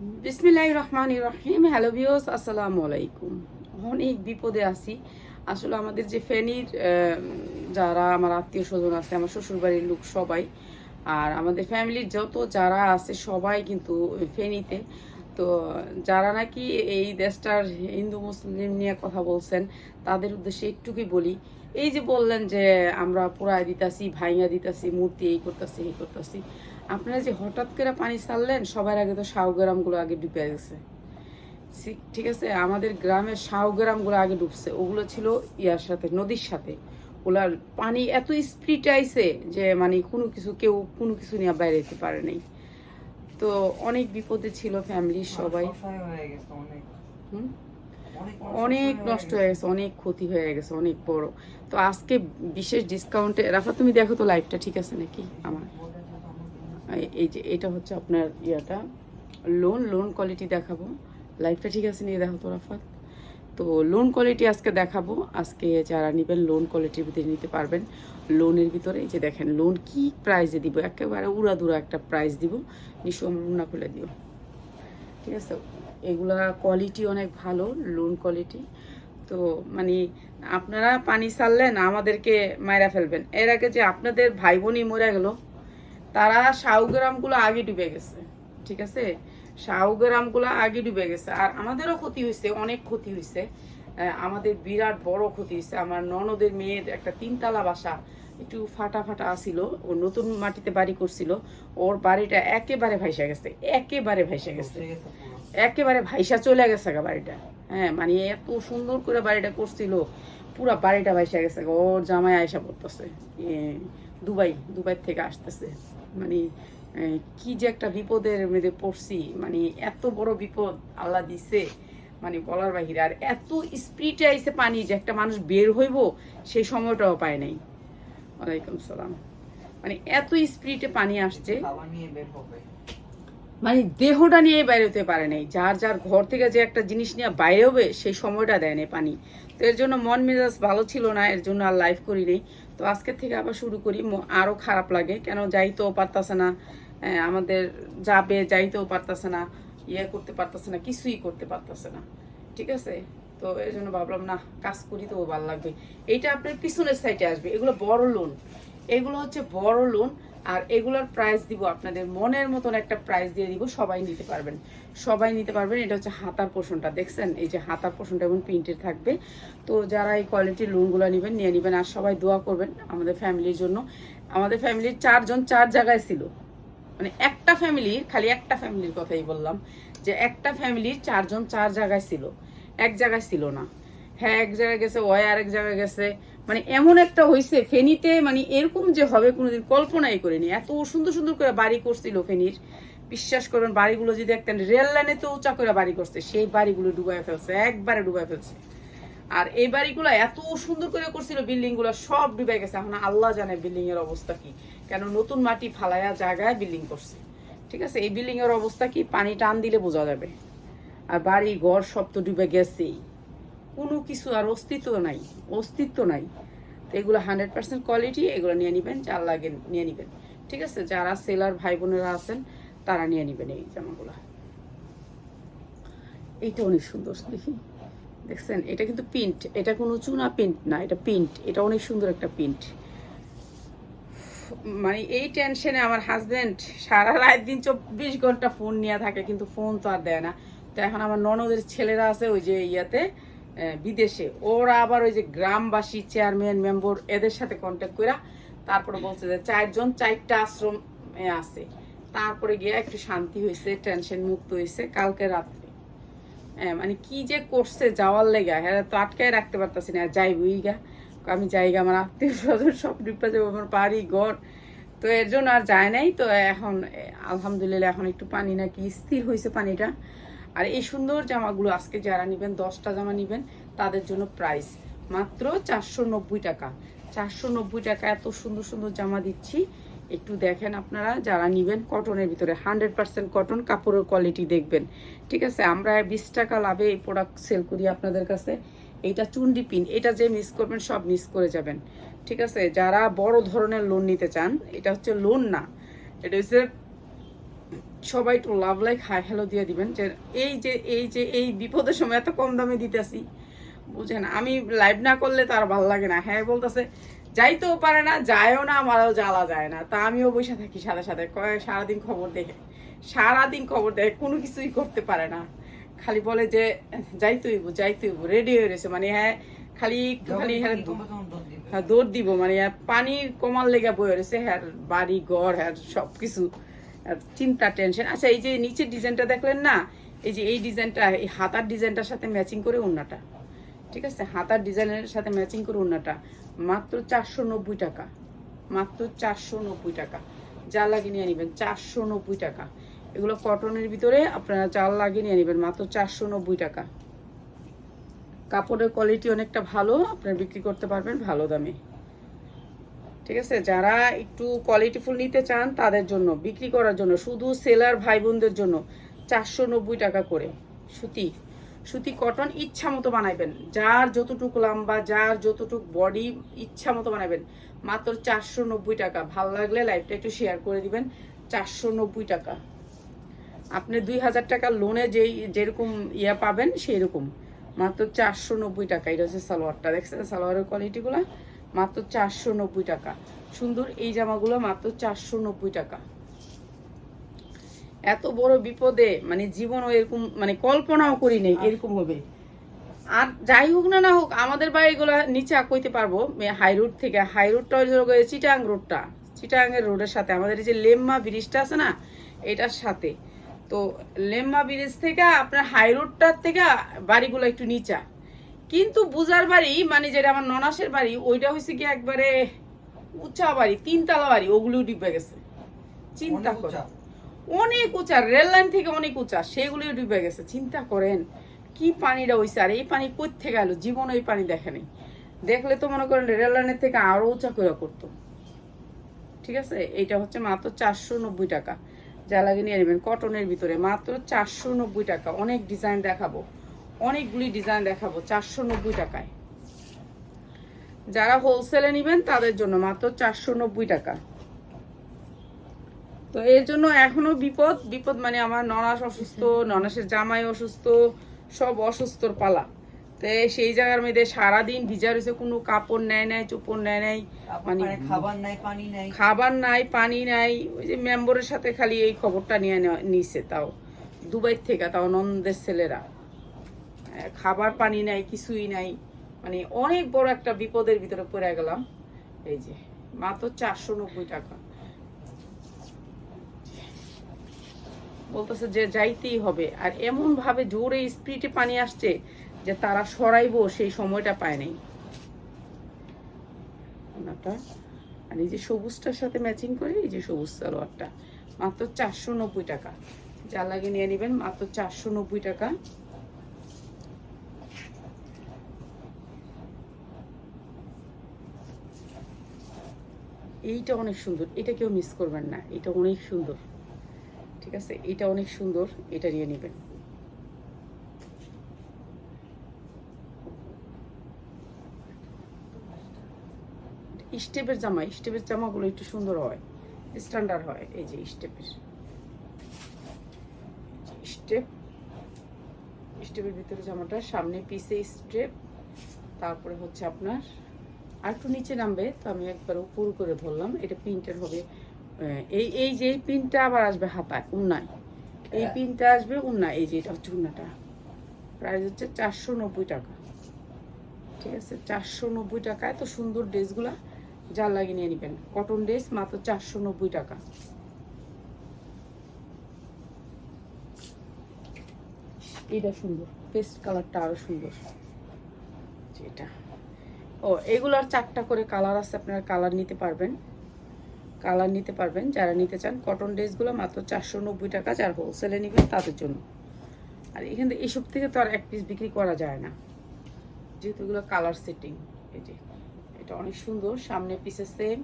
বিসমিল্লাহ রহমান রহিম হ্যালো বিওস আসসালামু আলাইকুম। অনেক বিপদে আছি। আসলে আমাদের যে ফেনীর যারা আমার আত্মীয় স্বজন আছে, আমার শ্বশুরবাড়ির লোক সবাই, আর আমাদের ফ্যামিলির যত যারা আছে, সবাই কিন্তু ফেনীতে। তো যারা নাকি এই দেশটার হিন্দু, মুসলিম নিয়ে কথা বলছেন, তাদের উদ্দেশ্যে একটুকুই বলি। এই যে বললেন যে আমরা পোড়ায় দিতাছি ভাইয়া দিতাছি, মূর্তি এই করতেছি এই করতেছি। আপনারা যে হঠাৎ করে পানি ছাড়লেন সবার আগে তো সাউ গ্রামগুলো আগে ডুবে গেছে। ঠিক আছে? আমাদের গ্রামের সাউ গ্রামগুলো আগে ডুবছে। ওগুলো ছিল ইয়ার সাথে নদীর সাথে। ওলার পানি এত স্পিড আইছে যে মানে কোনো কিছু কেউ কোনো কিছু নিয়ে বাইরে যেতে পারে নাই। তো অনেক বিপদে ছিল ফ্যামিলির সবাই। হুম? অনেক অনেক নষ্ট হয়ে গেছে অনেক ক্ষতি হয়ে গেছে অনেক বড়। তো আজকে বিশেষ ডিসকাউন্টে রাফা তুমি দেখো তো লাইফটা ঠিক আছে নাকি? আমার। এই- যে, এটা হচ্ছে আপনার ইয়াটা। লোন লোন কোয়ালিটি দেখাবো। লাইফটা ঠিক আছে নিয়ে দেখো তো, রাফাত। তো লোন কোয়ালিটি আজকে দেখাবো। আজকে যারা নেবেন লোন কোয়ালিটির ভিতরে নিতে পারবেন লোনের ভিতরে যে দেখেন লোন কি প্রাইজে দিব? একেবারে উড়াদুরা একটা প্রাইস দিব। নিশু আমার উন্না খুলে দিও ঠিক আছে? এগুলা কোয়ালিটি অনেক ভালো লোন কোয়ালিটি তো মানে আপনারা পানি সারলেন আমাদেরকে মায়েরা ফেলবেন। এর আগে যে আপনাদের ভাই বোনই মরে গেল তারা সাউগ্রামগুলো আগে ডুবে গেছে ঠিক আছে? সাউগ্রামগুলো আগে ডুবে গেছে। আর আমাদেরও ক্ষতি হয়েছে অনেক ক্ষতি হয়েছে। আমাদের বিরাট বড় ক্ষতি হয়েছে। আমার ননদের মেয়ের একটা তিনতলা বাসা একটু ফাটা ফাটা আসিল ও নতুন মাটিতে বাড়ি করছিল। ওর বাড়িটা একেবারে ভাইসা গেছে একেবারে ভাইসা গেছে। একেবারে ভাইসা চলে গেছে গা বাড়িটা। হ্যাঁ মানে এত সুন্দর করে বাড়িটা করছিল পুরা বাড়িটা ভাইসা গেছে ওর জামাই আয়সা পড়তেছে দুবাই দুবাই থেকে আসতেছে। মানে কি যে একটা বিপদের মধ্যে পড়ছি মানে এত বড় বিপদ আল্লাহ দিছে মানে বলার বাহিরে। আর এত স্পিডে আইছে পানি যে একটা মানুষ বের হইব সেই সময়টাও পায় নাই। ওয়ালাইকুম সালাম। মানে এত স্পিডে পানি আসছে। মানে দেহটা নিয়ে বাইরে হতে পারে নাই। যার যার ঘর থেকে যে একটা জিনিস নিয়ে বাইরে হবে সেই সময়টা দেয় না পানি। তো এর জন্য মন মেজাজ ভালো ছিল না এর জন্য আর লাইভ করি নেই। তো আজকের থেকে আবার শুরু করি। আরও আরও খারাপ লাগে। কেন যাইতেও পারতাছে না। আমাদের যাবে, যাইতেও পারতাছে না। ইয়ে করতে পারতাছে না, কিছুই করতে পারতাছে না। ঠিক আছে? তো এই জন্য ভাবলাম, না, কাজ করি তো ভালো লাগবে। এইটা আপনার পিছনের সাইডে আসবে। এগুলো বড় লোন এগুলো হচ্ছে বড় লোন আর এগুলোর প্রাইস দিব আপনাদের মনের মতন একটা প্রাইস দিয়ে দিব, সবাই নিতে পারবেন। সবাই নিতে পারবেন, এটা হচ্ছে হাতার পোষণটা, দেখছেন? এই যে হাতার পোষণটা এবং প্রিন্টের থাকবে। তো যারা এই কোয়ালিটির লোনগুলো নেবেন, নিয়ে নেবেন আর সবাই দোয়া করবেন আমাদের ফ্যামিলির জন্য। আমাদের ফ্যামিলির চারজন চার জায়গায় ছিল। মানে একটা ফ্যামিলির খালি একটা ফ্যামিলির কথাই বললাম, যে একটা ফ্যামিলির চারজন চার জায়গায় ছিল। এক জায়গায় ছিল না। হ্যাঁ এক জায়গায় গেছে ওয় আরেক জায়গায় গেছে। মানে এমন একটা হয়েছে ফেনীতে মানে এরকম যে হবে কোনোদিন কল্পনাই করিনি। এত সুন্দর সুন্দর করে বাড়ি করছিল ফেনীর। বিশ্বাস করবেন, বাড়িগুলো যদি দেখতেন রেল লাইনে তো উঁচা করে বাড়ি করছে, সেই বাড়িগুলো ডুবাই ফেলছে, একবারে ডুবাই ফেলছে। আর এই বাড়িগুলো এত সুন্দর করে করছিল বিল্ডিংগুলো সব ডুবে গেছে। এখন আল্লাহ জানে বিল্ডিং এর অবস্থা কি। কেন নতুন মাটি ফালায়া জায়গায় বিল্ডিং করছে। ঠিক আছে, এই বিল্ডিং এর অবস্থা কি? পানি টান দিলে বোঝা যাবে। আর বাড়ি ঘর সব তো ডুবে গেছেই। কোনো কিছু আর অস্তিত্ব নাই অস্তিত্ব নাই। এগুলো হান্ড্রেড পার্সেন্ট কোয়ালিটি, এগুলো নিয়ে নেবেন, যার লাগে নিয়ে নেবেন। ঠিক আছে? যারা সেলার ভাই বোনেরা আছেন, তারা নিয়ে নেবেন এই জামাগুলো। এইটা অনেক সুন্দর, দেখি। দেখছেন? এটা কিন্তু প্রিন্ট, এটা কোনো চুনা প্রিন্ট না, এটা প্রিন্ট। এটা অনেক সুন্দর একটা প্রিন্ট। মানে এই টেনশনে আমার হাজবেন্ড সারা রাত দিন চব্বিশ ঘণ্টা ফোন নিয়ে থাকে, কিন্তু ফোন তো আর দেয় না। তো এখন আমার ননদের ছেলেরা আছে ওই যে ইয়াতে বিদেশে। ওরা আবার ওই যে গ্রামবাসী চেয়ারম্যান, মেম্বার, এদের সাথে কন্ট্যাক্ট করে তারপরে বলছে যে চারজন, চারটা আশ্রম আছে। তারপরে গিয়ে একটু শান্তি হয়েছে টেনশন মুক্ত হয়েছে কালকে রাত্রে। মানে কি যে করছে যাওয়ার লেগা হ্যাঁ তো আটকায় রাখতে পারতাছি না যাইবই গা। আমি যাইগা আমার আত্মীয় স্বজন সব ডিপটা যাব, আমার বাড়ি, ঘর। তো এর জন্য আর যায় নাই, তো এখন আলহামদুলিল্লাহ এখন একটু পানি নাকি স্থির হয়েছে পানিটা। আর এই সুন্দর জামাগুলো আজকে যারা নেবেন, দশটা জামা নেবেন, তাদের জন্য প্রাইস মাত্র চারশো নব্বই টাকা। চারশো নব্বই টাকা এত সুন্দর সুন্দর জামা দিচ্ছি। একটু দেখেন আপনারা, যারা নেবেন কটনের ভিতরে হান্ড্রেড পার্সেন্ট কটন কাপড়ের কোয়ালিটি দেখবেন। ঠিক আছে, আমরা বিশ টাকা লাভে এই প্রোডাক্ট সেল করি আপনাদের কাছে। এইটা চুন্ডি পিন, এটা যে মিস করবেন, সব মিস করে যাবেন। ঠিক আছে, যারা বড় ধরনের লোন নিতে চান, এটা হচ্ছে লোন না। এটা হচ্ছে সবাই একটু লাভ লাইক হাই হ্যালো দিয়ে দিবেন যে এই যে এই যে এই বিপদের সময় এত কম দামে দিতেছি। বুঝেন আমি লাইভ না করলে তার ভালো লাগে না। হ্যাঁ বলতেছে যাইতেও পারে না যায়ও না আমারও জ্বালা যায় না। তা আমিও বসে থাকি সাথে সাথে সারাদিন খবর দেখে। সারাদিন খবর দেখে কোনো কিছুই করতে পারে না। খালি বলে যে যাইতে হইব যাইতে হইব রেডি হয়ে রয়েছে। মানে হ্যাঁ খালি খালি হ্যাঁ দৌড় দিবে। হ্যাঁ দৌড় দিব। মানে আর পানির কমার লেগে বয়ে রয়েছে। হ্যাঁ বাড়ি ঘর হ্যাঁ সব কিছু চিন্তা টেনশন আচ্ছা এই যে নিচের ডিজাইনটা দেখলেন না, এই যে এই ডিজাইনটা এই হাতার ডিজাইনটার সাথে ম্যাচিং করে ওড়নাটা। ঠিক আছে? হাতার ডিজাইনের সাথে ম্যাচিং করে ওড়নাটা। মাত্র চারশো নব্বই টাকা। মাত্র চারশো নব্বই টাকা। জাল লাগিয়ে নিয়ে নেবেন, চারশো নব্বই টাকা। এগুলো কটনের ভিতরে আপনারা জাল লাগিয়ে নিয়ে নেবেন, মাত্র চারশো নব্বই টাকা। কাপড়ের কোয়ালিটি অনেকটা ভালো আপনারা বিক্রি করতে পারবেন ভালো দামে। ঠিক আছে? যারা একটু কোয়ালিটিফুল নিতে চান, তাদের জন্য, বিক্রি করার জন্য, শুধু সেলার ভাই বোনদের জন্য চারশো নব্বই টাকা করে সুতি সুতি কটন ইচ্ছা মতো বানাইবেন। যার যতটুকু লম্বা, যার যতটুক বডি ইচ্ছা মতো বানাবেন মাত্র চারশো নব্বই টাকা। ভালো লাগলে লাইভটা একটু শেয়ার করে দিবেন, চারশো নব্বই টাকা। আপনি দুই হাজার টাকা লোনে যেই, যেরকম ইয়া পাবেন সেই রকম মাত্র চারশো নব্বই টাকা। এটা হচ্ছে সালোয়ারটা। দেখছেন সালোয়ারের কোয়ালিটিগুলো মাত্র চারশো নব্বই টাকা। সুন্দর, এই জামাগুলো মাত্র চারশো নব্বই টাকা। এত বড় বিপদে মানে জীবনও এরকম মানে কল্পনাও করি নেই এরকম হবে। আর যাই হোক না না হোক, আমাদের বাড়িগুলো নিচে কইতে পারব হাই রোড থেকে, হাই রোডটা গিয়ে চিটাং রোডটা। চিটাঙ্গের রোডের সাথে, আমাদের এই যে লেম্মা ব্রিজটা আছে না, এটার সাথে। তো লেম্মা ব্রিজ থেকে আপনার হাই রোডটার থেকে বাড়িগুলো একটু নিচা। কিন্তু বুজার বাড়ি মানে যেটা আমার ননাসের বাড়ি ওইটা হয়েছে কি একবারে উঁচা বাড়ি তিনতলা বাড়ি ওগুলো ডিবে গেছে। চিন্তা অনেক উঁচা। অনেক উঁচা রেল লাইন থেকে অনেক উঁচা সেগুলিও ডুবে গেছে চিন্তা করেন। কি পানিটা হইছে আর এই পানি কই থেকে এলো জীবন এই পানি দেখেনি দেখলে তো মনে করেন রেল লাইনের থেকে আরও উঁচা করে করতো। ঠিক আছে? এটা হচ্ছে মাত্র চারশো নব্বই টাকা। যা লাগে নিয়ে নেবেন। কটনের ভিতরে মাত্র চারশো নব্বই টাকা। অনেক ডিজাইন দেখাবো। অনেকগুলি ডিজাইন দেখাবো চারশো নব্বই টাকায়। যারা হোলসেলে নেবেন তাদের জন্য মাত্র চারশো নব্বই টাকা। তো এর জন্য এখনও বিপদ বিপদ মানে আমার ননাস অসুস্থ ননাসের জামাই অসুস্থ সব অসুস্থর পালা। তো সেই জায়গার মধ্যে সারাদিন ভিজা রয়েছে কোনো কাপড় নেয় নাই চোপড় নেয় নাই মানে খাবার নাই পানি নাই। খাবার নাই পানি নাই ওই যে মেম্বরের সাথে খালি এই খবরটা নিয়ে নিছে তাও। দুবাই থেকে তাও নন্দের ছেলেরা। খাবার পানি নাই, কিছুই নাই। মানে অনেক বড় একটা বিপদের ভিতরে পড়ে গেলাম। এই যে, মাত্র চারশো নব্বই টাকা। বলতেছে যে যাইতেই হবে। আর এমন ভাবে জোরে স্পিডে পানি আসছে যে তারা সরাইবো, সেই সময়টা পায় নাই। আর এই যে সবুজটার সাথে ম্যাচিং করে, এই যে সবুজ সালোয়ারটা। মাত্র চারশো নব্বই টাকা। যা লাগে নিয়ে নেবেন, মাত্র চারশো নব্বই টাকা। এইটা অনেক সুন্দর। এটা কেউ মিস করবেন না। এটা অনেক সুন্দর। ঠিক আছে? এটা অনেক সুন্দর। এটা নিয়ে নেবেন। স্টেপের জামা। স্টেপের জামাগুলো একটু সুন্দর হয়। স্ট্যান্ডার্ড হয়। এই যে স্টেপের। স্টেপ। স্টেপের ভিতরে জামাটা। সামনে পিসে স্টেপ তারপরে হচ্ছে আপনার আর একটু নিচে নামবে তো আমি একবার উপর করে ধরলাম। এটা প্রিন্টের হবে এই এই যে এই প্রিন্টটা আবার আসবে হাতায় উন্নায়। এই প্রিন্টটা আসবে উন্না এই যে এটা হচ্ছে উন্নাটা। প্রাইস হচ্ছে চারশো নব্বই টাকা। ঠিক আছে চারশো নব্বই টাকা। এত সুন্দর ড্রেসগুলা যা লাগিয়ে নিয়ে নেবেন। কটন ড্রেস মাত্র চারশো নব্বই টাকা। এটা সুন্দর পেস্ট কালারটা আরও সুন্দর। যেটা। ও, এগুলার চারটা করে কালার আছে, আপনারা কালার নিতে পারবেন। কালার নিতে পারবেন, যারা নিতে চান কটন ড্রেসগুলো মাত্র চারশো নব্বই টাকা, যার হোলসেলে নেবেন, তাদের জন্য। আর এখান থেকে, এসব থেকে তো আর এক পিস বিক্রি করা যায় না। যেহেতু এগুলো কালার সেটিং এই যে, এটা অনেক সুন্দর, সামনে পিসে সেম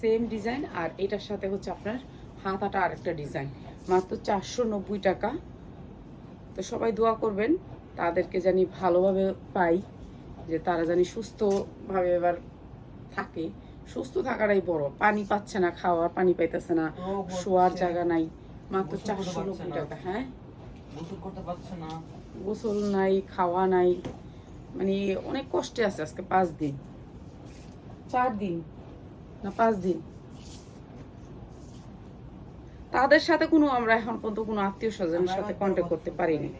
সেম ডিজাইন আর এটার সাথে হচ্ছে আপনার হাতাটা আরেকটা ডিজাইন মাত্র চারশো নব্বই টাকা। তো সবাই দোয়া করবেন, তাদেরকে জানি ভালোভাবে পাই। যে তারা জানি সুস্থভাবে এবার থাকে। সুস্থ থাকাটাই বড়। পানি পাচ্ছে না খাওয়ার পানি পাইতেছে না। শোয়ার জায়গা নাই। মাত্র চারশো নব্বই টাকা হ্যাঁ? গোসল নাই খাওয়া নাই। মানে অনেক কষ্টে আছে আজকে পাঁচ দিন। চার দিন না পাঁচ দিন। তাদের সাথে কোনো আমরা এখন পর্যন্ত কোনো আত্মীয় স্বজনের সাথে কন্ট্যাক্ট করতে পারিনি।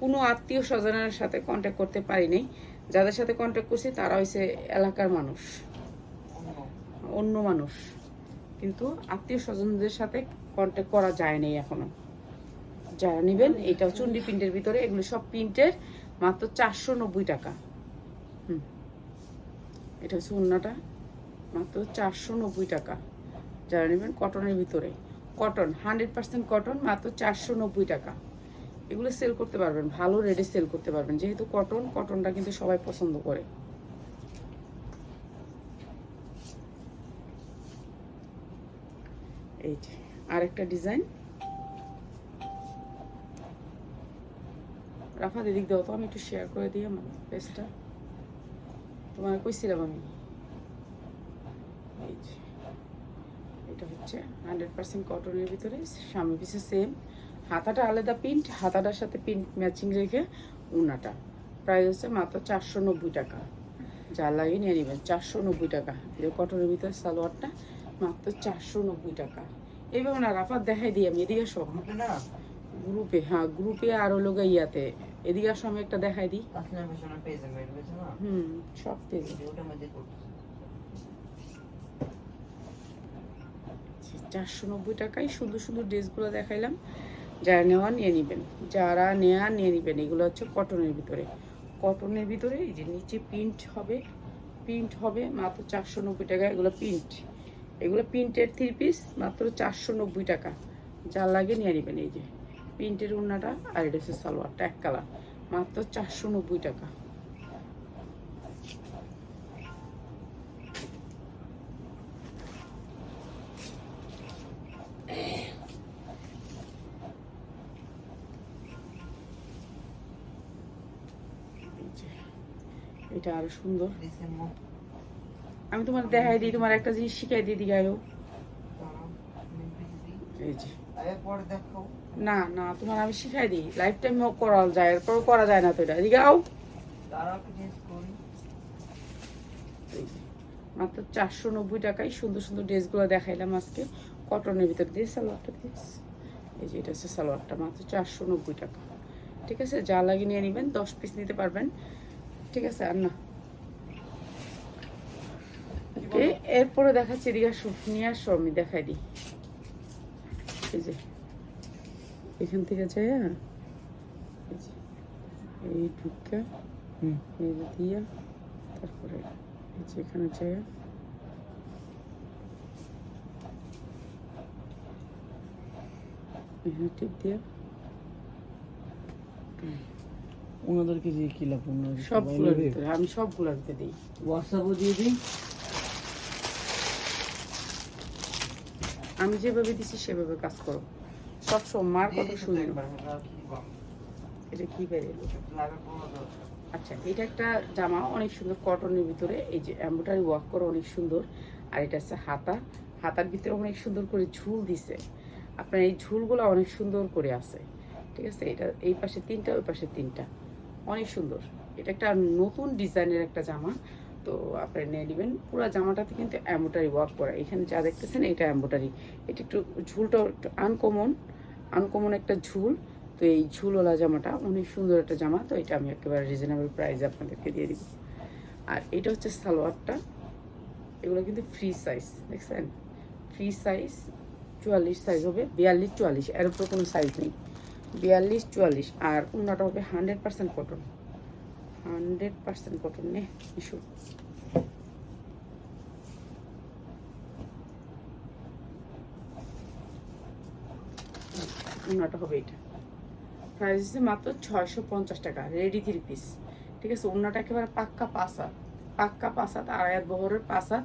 কোনো আত্মীয় স্বজনের সাথে কন্ট্যাক্ট করতে পারিনি যাদের সাথে কন্ট্যাক্ট করছি, তারা হয়েছে এলাকার মানুষ। অন্য মানুষ। কিন্তু আত্মীয় স্বজনদের সাথে কন্ট্যাক্ট করা যায় নাই এখনও। যারা নেবেন, এটাও চন্ডি প্রিন্টের ভিতরে, এগুলো সব প্রিন্টের, মাত্র চারশো নব্বই টাকা। হুম। এটা হচ্ছে অন্যটা মাত্র চারশো নব্বই টাকা। যারা নেবেন কটনের ভিতরে। কটন হান্ড্রেড পার্সেন্ট কটন মাত্র চারশো নব্বই টাকা। এগুলো সেল করতে পারবেন, ভালো রেটে সেল করতে পারবেন। যেহেতু কটন কটনটা কিন্তু সবাই পছন্দ করে। এই যে, আরেকটা ডিজাইন রাফা দিদিক দাও তো, আমি একটু শেয়ার করে দিই আমার পেজটা তোমার কইছিলাম আমি। এই যে, এটা হচ্ছে হান্ড্রেড পার্সেন্ট কটনের ভিতরে, সামনে পিছে সেম হাতাটা আলাদা প্রিন্ট হাতাটার সাথে প্রিন্ট ম্যাচিং রেখে উনাটা প্রাইস হচ্ছে মাত্র চারশো নব্বই টাকা। যা লাগে নিয়ে নেবেন চারশো নব্বই টাকা। এই কটনের ভিতরে সালোয়ারটা মাত্র চারশো নব্বই টাকা। এইভাবে না রাফাত দেখাই দিই আমি এদিকে সব গ্রুপে হ্যাঁ গ্রুপে আর হলো ইয়াতে। এদিকে আসো আমি একটা দেখাই দিই। হুম সব পেজে চারশো নব্বই টাকায় সুন্দর সুন্দর ড্রেসগুলো দেখাইলাম। যারা নেওয়া নিয়ে নেবেন। যারা নেওয়া নিয়ে নেবেন, এগুলো হচ্ছে কটনের ভিতরে। কটনের ভিতরে এই যে নিচে প্রিন্ট হবে প্রিন্ট হবে মাত্র চারশো নব্বই টাকা। এগুলো প্রিন্ট এগুলো প্রিন্টের থ্রি পিস মাত্র চারশো নব্বই টাকা। যার লাগে নিয়ে নেবেন এই যে। প্রিন্টের উন্নাটা আর এটা হচ্ছে সালোয়ারটা, এক কালার মাত্র চারশো নব্বই টাকা এই যে এটা আরও সুন্দর। আমি তোমার দেখাই দিই তোমার একটা জিনিস শিখাই দিই আরও এই যে। না না তোমার আমি শিখাই দিই। লাইফ টাইম করা যায় এরপর করা যায় না তো এটা। যে, মাত্র চারশো নব্বই টাকায় সুন্দর সুন্দর ড্রেসগুলো দেখাইলাম আজকে। কটনের ভিতর দিয়ে সালোয়ারটা দিস এই যে এটা হচ্ছে সালোয়ারটা মাত্র চারশো নব্বই টাকা। ঠিক আছে? যা লাগে নিয়ে নেবেন দশ পিস নিতে পারবেন। ঠিক আছে আর না। ওকে এরপরে দেখাচ্ছি এদিকে আসো নিয়ে আসো আমি দেখাই দিই এই যে এখান থেকে যাই হ্যাঁ? এই ঢুকা এই দিয়া তারপরে এই যে এখানে যাই এখানে টিপ দিয়া। ওনাদেরকে দিয়ে কি লাভ সবগুলোর ভিতরে আমি সবগুলোর ভিতরে দিই। হোয়াটসঅ্যাপও দিয়ে দিই। আমি যেভাবে দিছি সেভাবে কাজ করো। সব সময় মার কথা শুনি? এটা কি বেরিয়ে। আচ্ছা এটা একটা জামা অনেক সুন্দর কটনের ভিতরে। এই যে এম্ব্রয়ডারি ওয়ার্ক করা অনেক সুন্দর। আর এটা হচ্ছে হাতা। হাতার ভিতরে অনেক সুন্দর করে ঝুল দিছে। আপনার এই ঝুলগুলো অনেক সুন্দর করে আছে। ঠিক আছে? এটা এই পাশে তিনটা ওই পাশে তিনটা। অনেক সুন্দর। এটা একটা নতুন ডিজাইনের একটা জামা। তো আপনারা নিয়ে নেবেন। পুরো জামাটাতে কিন্তু এম্ব্রয়ডারি ওয়ার্ক করা। এখানে যা দেখতেছেন, এটা এম্ব্রয়ডারি এটা একটু ঝুলটা একটু আনকমন আনকমন একটা ঝুল। তো এই ঝুলওয়ালা জামাটা অনেক সুন্দর একটা জামা। তো এটা আমি একেবারে রিজনেবল প্রাইসে আপনাদেরকে দিয়ে দিব। আর এটা হচ্ছে সালোয়ারটা। এগুলো কিন্তু ফ্রি সাইজ দেখছেন? ফ্রি সাইজ চুয়াল্লিশ সাইজ হবে। বিয়াল্লিশ, চুয়াল্লিশ। এর উপর কোনো সাইজ নেই। বিয়াল্লিশ, চুয়াল্লিশ। আর অন্যটা হবে hundred percent cotton hundred percent cotton নে ইস্যু অন্যটা হবে এটা। প্রাইস হচ্ছে মাত্র ছয়শো পঞ্চাশ টাকা রেডি থ্রি পিস ঠিক আছে অন্যটা একেবারে পাক্কা পাসাত পাক্কা পাসাত আড়াইয়াত বহরের পাসাত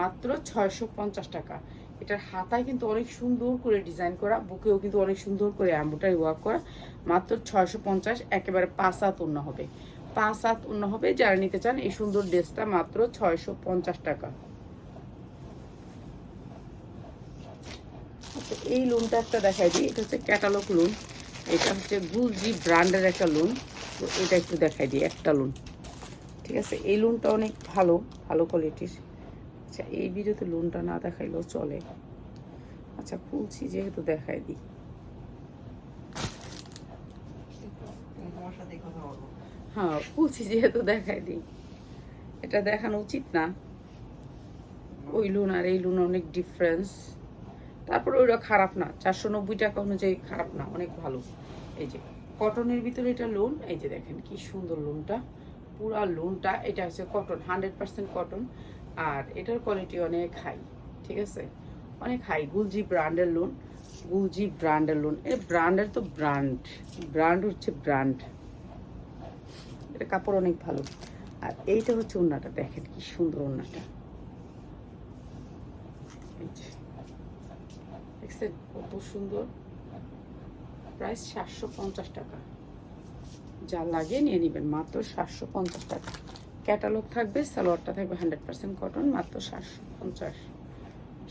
মাত্র ছয়শো পঞ্চাশ টাকা। এটার হাতায় কিন্তু অনেক সুন্দর করে ডিজাইন করা, বুকেও কিন্তু অনেক সুন্দর করে অ্যাম্বোটারি ওয়ার্ক করা। মাত্র ছয়শো পঞ্চাশ, একেবারে পাসাত অন্য হবে। পাসাত অন্য হবে, যারা নিতে চান এই সুন্দর ড্রেসটা মাত্র ছয়শো পঞ্চাশ টাকা। তো এই লোনটা একটা দেখাই দিই। এটা হচ্ছে ক্যাটালগ লোন এটা হচ্ছে গুলজি ব্র্যান্ডের একটা লোন তো এটা একটু দেখাই দিই, একটা লোন ঠিক আছে, এই লোনটা অনেক ভালো ভালো কোয়ালিটির আচ্ছা এই ভিডিওতে লোনটা না দেখাইলেও চলে। আচ্ছা খুলছি যেহেতু দেখাই দিই। হ্যাঁ খুলছি যেহেতু দেখাই দিই। এটা দেখানো উচিত না। ওই লোন আর এই লোন অনেক ডিফারেন্স তারপরে ওইটা খারাপ না। চারশো নব্বই টাকা অনুযায়ী খারাপ না, অনেক ভালো। এই যে কটনের ভিতরে এটা লোন এই যে দেখেন কি সুন্দর লোনটা পুরা লোনটা এটা হচ্ছে কটন হান্ড্রেড পার্সেন্ট কটন আর এটার কোয়ালিটি অনেক হাই ঠিক আছে? অনেক হাই গুলজি ব্র্যান্ডের লোন গুলজি ব্র্যান্ডের লোন এটা ব্র্যান্ডের তো ব্র্যান্ড ব্র্যান্ড হচ্ছে ব্র্যান্ড এটা কাপড় অনেক ভালো। আর এইটা হচ্ছে ওড়নাটা, দেখেন কি সুন্দর ওড়নাটা। এই দেখছেন কত সুন্দর? প্রাইস সাতশো পঞ্চাশ টাকা। যা লাগে নিয়ে নেবেন, মাত্র সাতশো পঞ্চাশ টাকা। ক্যাটালগ থাকবে, সালোয়ারটা থাকবে হান্ড্রেড পার্সেন্ট কটন মাত্র সাতশো পঞ্চাশ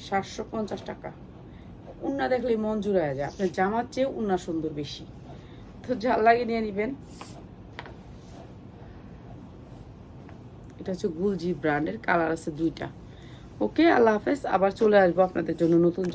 সাতশো পঞ্চাশ টাকা। উন্না দেখলেই মন জুড়ায় যায়, আপনার জামার চেয়ে উন্না সুন্দর বেশি। তো যা লাগে নিয়ে নেবেন। এটা হচ্ছে গুলজি ব্র্যান্ডের, কালার আছে দুইটা। ওকে, আল্লাহ হাফেজ, আবার চলে আসব আপনাদের জন্য নতুন